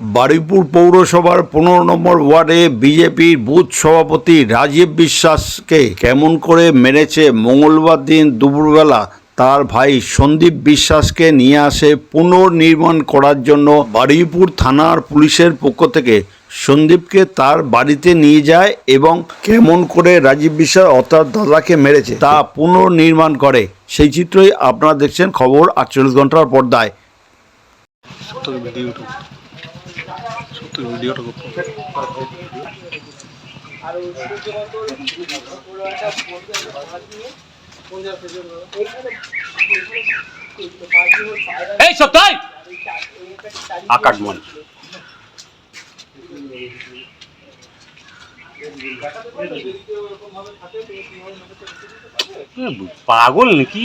বারুইপুর পৌরসভার পনেরো নম্বর ওয়ার্ডে বিজেপির বুথ সভাপতি রাজীব বিশ্বাসকে কেমন করে মেরেছে মঙ্গলবার দিন দুপুরবেলা তার ভাই সন্দীপ বিশ্বাসকে নিয়ে আসে পুনর্নির্মাণ করার জন্য বারুইপুর থানার পুলিশের পক্ষ থেকে। সন্দীপকে তার বাড়িতে নিয়ে যায় এবং কেমন করে রাজীব বিশ্বাস অর্থাৎ দাদাকে মেরেছে তা পুনর্নির্মাণ করে। সেই চিত্রই আপনারা দেখছেন খবর আটচল্লিশ ঘণ্টার পর্দায়। সত্য ভিডিওটা করতে এই সত্যই! আকাশ মন। পাগল নাকি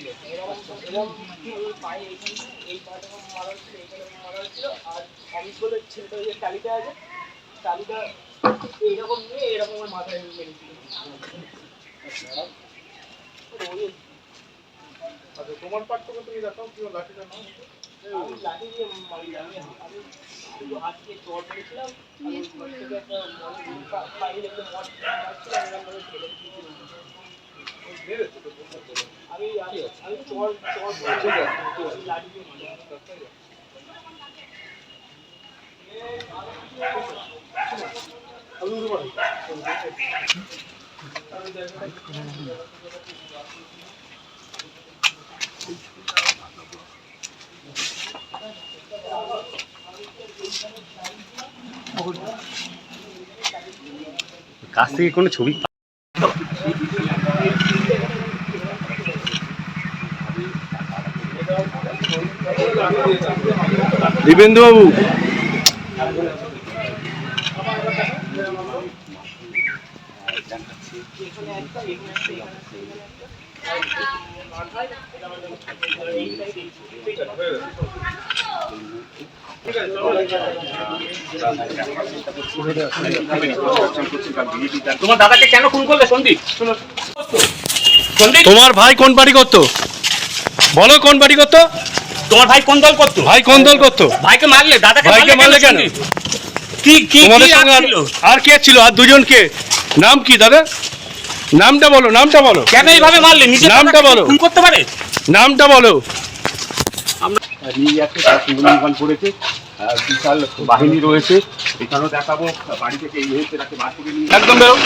ও? আর অমিত বলে ছেলেটা ওই যে টালিটা আছে টালিটা এইরকম নিয়ে এরকম আমার মাথায় মেরেছিল আচ্ছা তোমার পার্থক্য তুমি দেখাও কি লাঠিটা নাও। আমি লাঠি দিয়ে মারি আমি আমি শুধু আজকে চট মেরেছিলাম। আমি একটা ফাইল একটা মদ মারছিলাম এরকম ভাবে ফেলে মেরেছে তো কাছ থেকে কোনো ছবি দিবেন্দু বাবু এখানে একটা এখানে একটা এখানে একটা তোমার দাদাকে কেন খুন করলে সন্দীপ? সন্দীপ? তোমার ভাই কোন পার্টি করতো? বলো কোন পার্টি করতো? তোমার ভাই কোন দল করতো? ভাই কোন দল করতো? ভাইকে মারলে দাদাকে ভাইকে মারলে কেন? কি কি তোমাদের কি সঙ্গে আর- আর কে ছিল? আর দুজন কে নাম কি দাদা? নামটা বলো নামটা বলো। কেন এইভাবে মারলে? নিজের নামটা বলো। খুন করতে পারে? নামটা বলো। নিয়ে যাচ্ছে তার পুনর্নির্মাণ করেছে। আহ, বিশাল বাহিনী রয়েছে। এখানেও দেখাবো। বাড়ি থেকে এই মুহূর্তে তাকে বার করে নিয়ে একদম বেরো।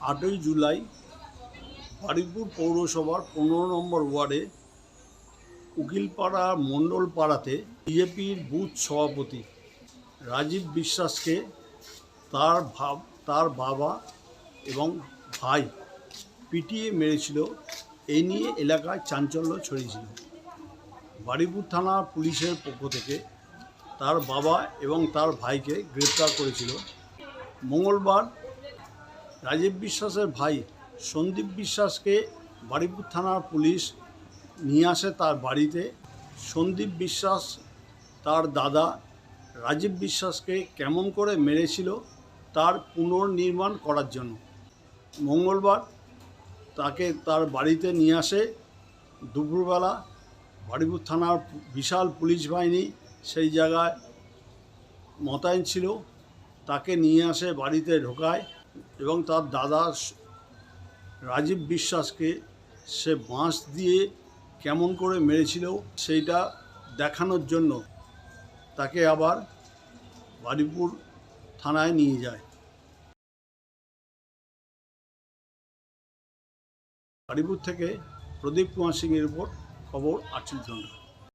আটই জুলাই বারুইপুর পৌরসভার পনেরো নম্বর ওয়ার্ডে উকিলপাড়া মণ্ডল পাড়াতে বিজেপির বুথ সভাপতি রাজীব বিশ্বাসকে তার ভাব, তার বাবা এবং ভাই পিটিয়ে মেরেছিল। এই নিয়ে এলাকায় চাঞ্চল্য ছড়িয়েছিল। বারুইপুর থানা পুলিশের পক্ষ থেকে তার বাবা এবং তার ভাইকে গ্রেপ্তার করেছিল। মঙ্গলবার রাজীব বিশ্বাসের ভাই সন্দীপ বিশ্বাসকে বারুইপুর থানার পুলিশ নিয়ে আসে তার বাড়িতে। সন্দীপ বিশ্বাস তার দাদা রাজীব বিশ্বাসকে কেমন করে মেরেছিল তার পুনর্নির্মাণ করার জন্য। মঙ্গলবার তাকে তার বাড়িতে নিয়ে আসে। দুপুরবেলা বারুইপুর থানার বিশাল পুলিশ বাহিনী সেই জায়গায় মোতায়েন ছিল। তাকে নিয়ে আসে বাড়িতে ঢোকায়। এবং তার দাদা রাজীব বিশ্বাসকে সে বাঁশ দিয়ে কেমন করে মেরেছিল সেইটা দেখানোর জন্য তাকে আবার বারুইপুর থানায় নিয়ে যায়। বারুইপুর থেকে প্রদীপ কুমার সিংয়ের উপর খবর আটচল্লিশ ঘণ্টা।